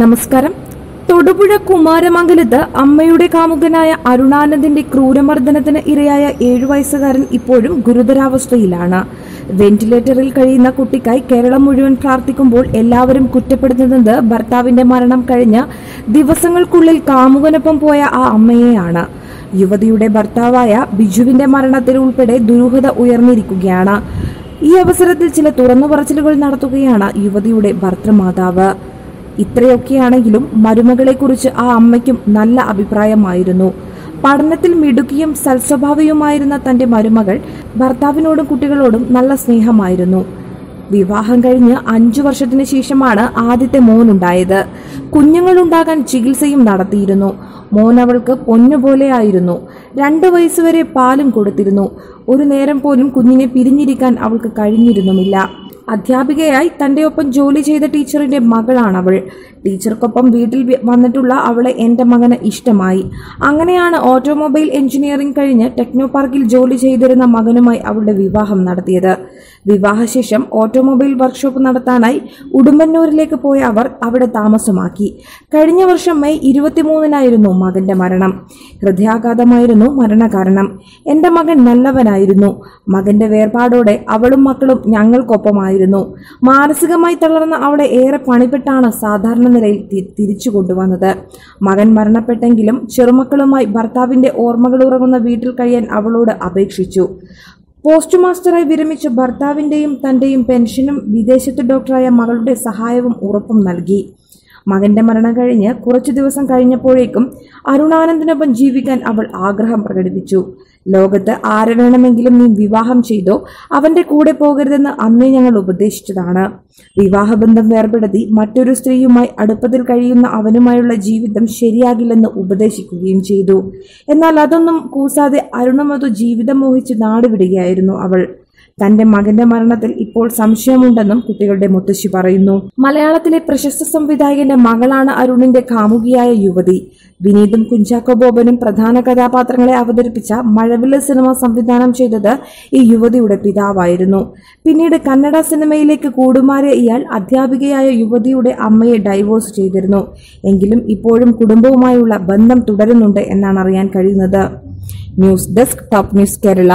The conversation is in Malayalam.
നമസ്കാരം. തൊടുപുഴ കുമാരമംഗലത്ത് അമ്മയുടെ കാമുകനായ അരുണാനന്ദിന്റെ ക്രൂരമർദ്ദനത്തിന് ഇരയായ ഏഴു വയസ്സുകാരൻ ഇപ്പോഴും ഗുരുതരാവസ്ഥയിലാണ്. വെന്റിലേറ്ററിൽ കഴിയുന്ന കുട്ടിക്കായി കേരളം മുഴുവൻ പ്രാർത്ഥിക്കുമ്പോൾ എല്ലാവരും കുറ്റപ്പെടുത്തുന്നത് ഭർത്താവിന്റെ മരണം കഴിഞ്ഞ ദിവസങ്ങൾക്കുള്ളിൽ കാമുകനൊപ്പം പോയ ആ അമ്മയെയാണ്. യുവതിയുടെ ഭർത്താവായ ബിജുവിന്റെ മരണത്തിൽ ഉൾപ്പെടെ ദുരൂഹത ഉയർന്നിരിക്കുകയാണ്. ഈ അവസരത്തിൽ ചില തുറന്നു പറച്ചിലുകൾ നടത്തുകയാണ് യുവതിയുടെ ഭർത്തൃമാതാവ്. ഇത്രയൊക്കെയാണെങ്കിലും മരുമകളെക്കുറിച്ച് ആ അമ്മയ്ക്കും നല്ല അഭിപ്രായമായിരുന്നു. പഠനത്തിൽ മിടുക്കിയും സൽസ്വഭാവിയുമായിരുന്ന തന്റെ മരുമകൾ ഭർത്താവിനോടും കുട്ടികളോടും നല്ല സ്നേഹമായിരുന്നു. വിവാഹം കഴിഞ്ഞ് അഞ്ചു വർഷത്തിന് ശേഷമാണ് ആദ്യത്തെ മോനുണ്ടായത്. കുഞ്ഞുങ്ങളുണ്ടാകാൻ ചികിത്സയും നടത്തിയിരുന്നു. മോൻ അവൾക്ക് പൊന്നുപോലെയായിരുന്നു രണ്ടു വയസ്സുവരെ പാലും കൊടുത്തിരുന്നു. ഒരു നേരം പോലും കുഞ്ഞിനെ പിരിഞ്ഞിരിക്കാൻ അവൾക്ക് കഴിഞ്ഞിരുന്നുമില്ല. അധ്യാപികയായി തന്റെ ഒപ്പം ജോലി ചെയ്ത ടീച്ചറിന്റെ മകളാണവൾ. ടീച്ചർക്കൊപ്പം വീട്ടിൽ വന്നിട്ടുള്ള അവളെ എന്റെ മകന് ഇഷ്ടമായി. അങ്ങനെയാണ് ഓട്ടോമൊബൈൽ എഞ്ചിനീയറിംഗ് കഴിഞ്ഞ് ടെക്നോ പാർക്കിൽ ജോലി ചെയ്തിരുന്ന മകനുമായി അവളുടെ വിവാഹം നടത്തിയത്. വിവാഹശേഷം ഓട്ടോമൊബൈൽ വർക്ക്ഷോപ്പ് നടത്താനായി ഉടുമ്പന്നൂരിലേക്ക് പോയ അവർ അവിടെ താമസമാക്കി. കഴിഞ്ഞ വർഷം മെയ് ഇരുപത്തിമൂന്നിനായിരുന്നു മകന്റെ മരണം. ഹൃദയാഘാതമായിരുന്നു മരണകാരണം. എന്റെ മകൻ നല്ലവനായിരുന്നു. മകന്റെ വേർപാടോടെ അവളും മക്കളും ഞങ്ങൾക്കൊപ്പമായിരുന്നു. മാനസികമായി തളർന്ന അവളെ ഏറെ പണിപ്പെട്ടാണ് സാധാരണ നിലയിൽ തിരിച്ചു കൊണ്ടുവന്നത്. മകൻ മരണപ്പെട്ടെങ്കിലും ചെറുമക്കളുമായി ഭർത്താവിന്റെ ഓർമ്മകൾ ഉറങ്ങുന്ന വീട്ടിൽ കഴിയാൻ അവളോട് അപേക്ഷിച്ചു. പോസ്റ്റ് മാസ്റ്ററായി വിരമിച്ച ഭർത്താവിന്റെയും തന്റെയും പെൻഷനും വിദേശത്ത് ഡോക്ടറായ മകളുടെ സഹായവും ഉറപ്പും നൽകി. മകന്റെ മരണം കഴിഞ്ഞ് കുറച്ചു ദിവസം കഴിഞ്ഞപ്പോഴേക്കും അരുണാനന്ദനൊപ്പം ജീവിക്കാൻ അവൾ ആഗ്രഹം പ്രകടിപ്പിച്ചു. ലോകത്ത് ആരെ വേണമെങ്കിലും നീ വിവാഹം ചെയ്തോ അവന്റെ കൂടെ പോകരുതെന്ന് അന്നേ ഞങ്ങൾ ഉപദേശിച്ചതാണ്. വിവാഹബന്ധം വേർപെടുത്തി മറ്റൊരു സ്ത്രീയുമായി അടുപ്പത്തിൽ കഴിയുന്ന അവനുമായുള്ള ജീവിതം ശരിയാകില്ലെന്ന് ഉപദേശിക്കുകയും ചെയ്തു. എന്നാൽ അതൊന്നും കൂസാതെ അരുണമതു ജീവിതം മോഹിച്ച് നാടുവിടുകയായിരുന്നു അവൾ. തന്റെ മകന്റെ മരണത്തിൽ ഇപ്പോൾ സംശയമുണ്ടെന്നും കുട്ടികളുടെ മുത്തശ്ശി പറയുന്നു. മലയാളത്തിലെ പ്രശസ്ത സംവിധായകന്റെ മകളാണ് അരുണിന്റെ കാമുകിയായ യുവതി. വിനീതും കുഞ്ചാക്കോ ബോബനും പ്രധാന കഥാപാത്രങ്ങളെ അവതരിപ്പിച്ച മഴവില്ല സിനിമ സംവിധാനം ചെയ്തത് ഈ യുവതിയുടെ പിതാവായിരുന്നു. പിന്നീട് കന്നഡ സിനിമയിലേക്ക് കൂടുമാറിയ ഇയാൾ അധ്യാപികയായ യുവതിയുടെ അമ്മയെ ഡൈവോഴ്സ് ചെയ്തിരുന്നു. എങ്കിലും ഇപ്പോഴും കുടുംബവുമായുള്ള ബന്ധം തുടരുന്നുണ്ട് എന്നാണ് അറിയാൻ കഴിയുന്നത്. News desk top news Kerala.